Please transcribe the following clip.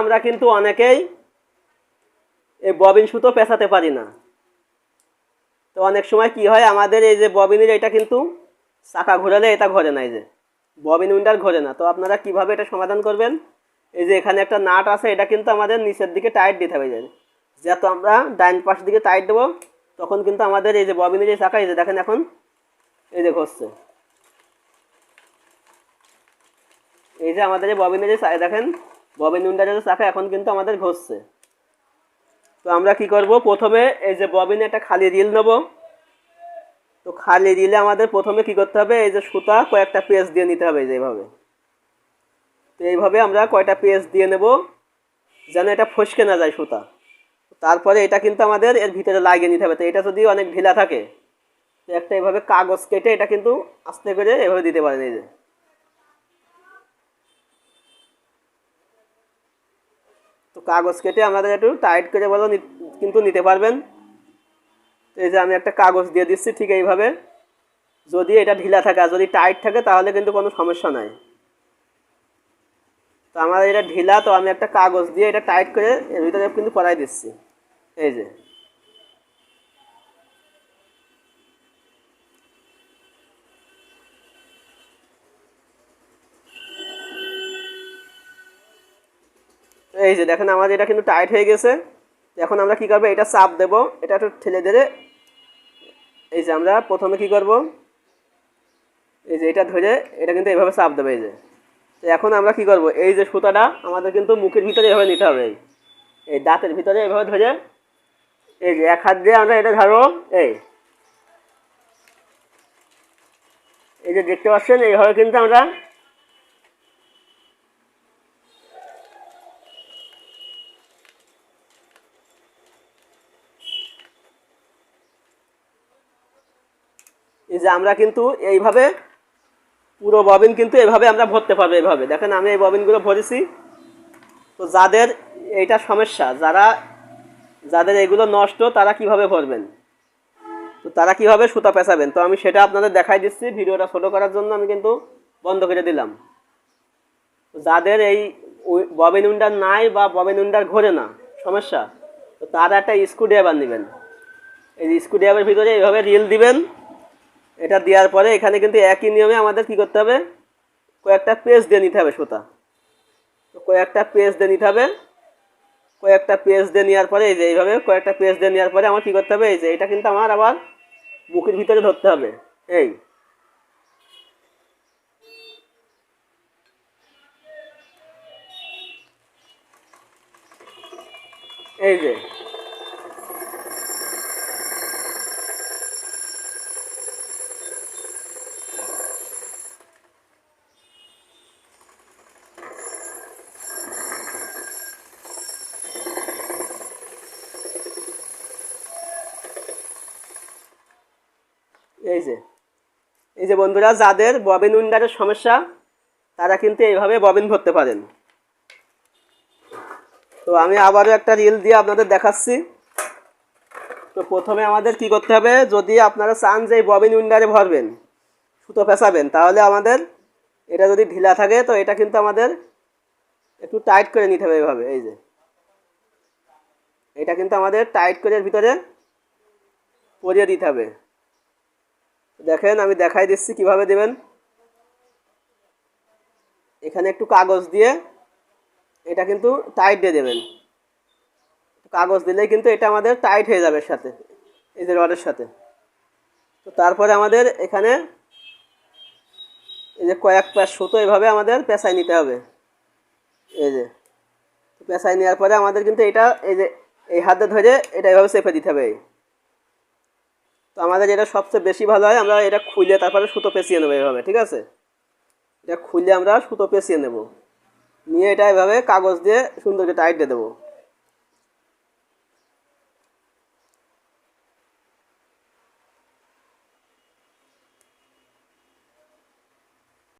আমরা কিন্তু অনেকেই এই ববিন সুতো পেঁচাতে পারি না। তো অনেক সময় কি হয়, আমাদের এই যে ববিনের এটা কিন্তু চাকা ঘোরালে এটা ঘোরে না, এই যে ববিন উইন্ডার ঘোরে না। তো আপনারা কীভাবে এটা সমাধান করবেন? এই যে এখানে একটা নাট আছে, এটা কিন্তু আমাদের নিচের দিকে টাইট দিতে হবে যে। যত আমরা ডাইন পাশ দিকে টাইট দেবো, তখন কিন্তু আমাদের এই যে ববিনের যে চাকা, এই যে দেখেন এখন, এই যে ঘষছে। এই যে আমাদের যে ববিনের যে দেখেন ববিন উইন্ডারের চাকা এখন কিন্তু আমাদের ঘষছে। তো আমরা কি করব? প্রথমে এই যে ববিনে একটা খালি রিল নেব। তো খালি রিলে আমাদের প্রথমে কি করতে হবে? এই যে সুতা কয়েকটা পেজ দিয়ে নিতে হবে এই যে তো এইভাবে আমরা কয়টা পেজ দিয়ে নেব যেন এটা ফসকে না যায় সুতা। তারপরে এটা কিন্তু আমাদের এর ভিতরে লাগিয়ে নিতে হবে। তো এটা যদি অনেক ঢিলা থাকে, তো একটা এভাবে কাগজ কেটে এটা কিন্তু আস্তে করে এভাবে দিতে পারেন এই যে। কাগজ কেটে আমাদের একটু টাইট করে বলো কিন্তু নিতে পারবেন। এই যে আমি একটা কাগজ দিয়ে দিচ্ছি ঠিক এইভাবে। যদি এটা ঢিলা থাকে যদি টাইট থাকে তাহলে কিন্তু কোনো সমস্যা নাই। তো আমার এটা ঢিলা, তো আমি একটা কাগজ দিয়ে এটা টাইট করে এর ভিতরে কিন্তু পরাই দিচ্ছি। এই যে। এই যে দেখেন আমাদের এটা কিন্তু টাইট হয়ে গেছে। এখন আমরা কি করব? এটা চাপ দেব। এটা একটু ঠেলে দিলে এই যে আমরা প্রথমে কি করব? এই যে এটা ধরে এটা কিন্তু এইভাবে চাপ দেবে এই যে। তো এখন আমরা কি করব? এই যে সুতাটা আমাদের কিন্তু মুখের ভিতরে এভাবে নিতে হবে। এই দাঁতের ভিতরে এভাবে ধরে এই যে এক হাত দিয়ে আমরা এটা ধরো এই। এই যে দেখতে পাচ্ছেন, এইভাবে কিন্তু আমরা এই যে আমরা কিন্তু এইভাবে, পুরো ববিন কিন্তু এভাবে আমরা ভরতে পারব এইভাবে। দেখেন, আমি এই ববিনগুলো ভরেছি। তো যাদের এইটা সমস্যা, যারা, যাদের এগুলো নষ্ট, তারা কীভাবে ভরবেন? তো তারা কীভাবে সুতা পেঁচাবেন? তো আমি সেটা আপনাদের দেখাই দিচ্ছি, ভিডিওটা ছোটো করার জন্য আমি কিন্তু বন্ধ করে দিলাম। যাদের এই ববিন উন্ডার নাই বা ববিন উন্ডার ঘোরে না, সমস্যা? তো তারা একটা স্ক্রু ড্রাইভার নেবেন। এই স্ক্রু ড্রাইভারের ভিতরে এইভাবে রিল দিবেন। এটা দেওয়ার পরে এখানে কিন্তু একই নিয়মে আমাদের কি করতে হবে? কয়েকটা পেজ দিয়ে নিতে হবে সুতা তো কয়েকটা পেজ দিয়ে নিতে হবে। কয়েকটা পেজ দিয়ে নেওয়ার পরে এই যে এইভাবে কয়েকটা পেজ দিয়ে নেওয়ার পরে আমার কী করতে হবে? এই যে এটা কিন্তু আমার আবার বুকের ভিতরে ধরতে হবে। এই। এই যে। এই যে এই যে বন্ধুরা, যাদের ববিন উইন্ডারের সমস্যা, তারা কিন্তু এইভাবে ববিন ভরতে পারেন। তো আমি আবারও একটা রিল দিয়ে আপনাদের দেখাচ্ছি। তো প্রথমে আমাদের কি করতে হবে, যদি আপনারা চান যে ববিন উইন্ডারে ভরবেন, সুতো পেঁচাবেন, তাহলে আমাদের এটা যদি ঢিলা থাকে, তো এটা কিন্তু আমাদের একটু টাইট করে নিতে হবে এইভাবে এই যে। এটা কিন্তু আমাদের টাইট করে ভিতরে পরিয়ে দিতে হবে। দেখেন, আমি দেখাই দিচ্ছি কীভাবে দেবেন। এখানে একটু কাগজ দিয়ে এটা কিন্তু টাইট দিয়ে দেবেন। কাগজ দিলেই কিন্তু এটা আমাদের টাইট হয়ে যাবে সাথে, এই যে রডের সাথে। তো তারপরে আমাদের এখানে এই যে কয়েক প্যাস সুতো এভাবে আমাদের পেঁচাই নিতে হবে। এই যে পেঁচাই নেওয়ার পরে আমাদের কিন্তু এটা, এই যে এই হাতে ধরে এটা এভাবে চেপে দিতে হবে। তো আমাদের যেটা সবচেয়ে বেশি ভালো হয়, আমরা এটা খুলে তারপরে সুতো পেঁচিয়ে নেব এভাবে, ঠিক আছে? এটা খুলে আমরা সুতো পেঁচিয়ে নেব। নিয়ে এটা এভাবে কাগজ দিয়ে সুন্দর করে টাইট দিয়ে দেবো।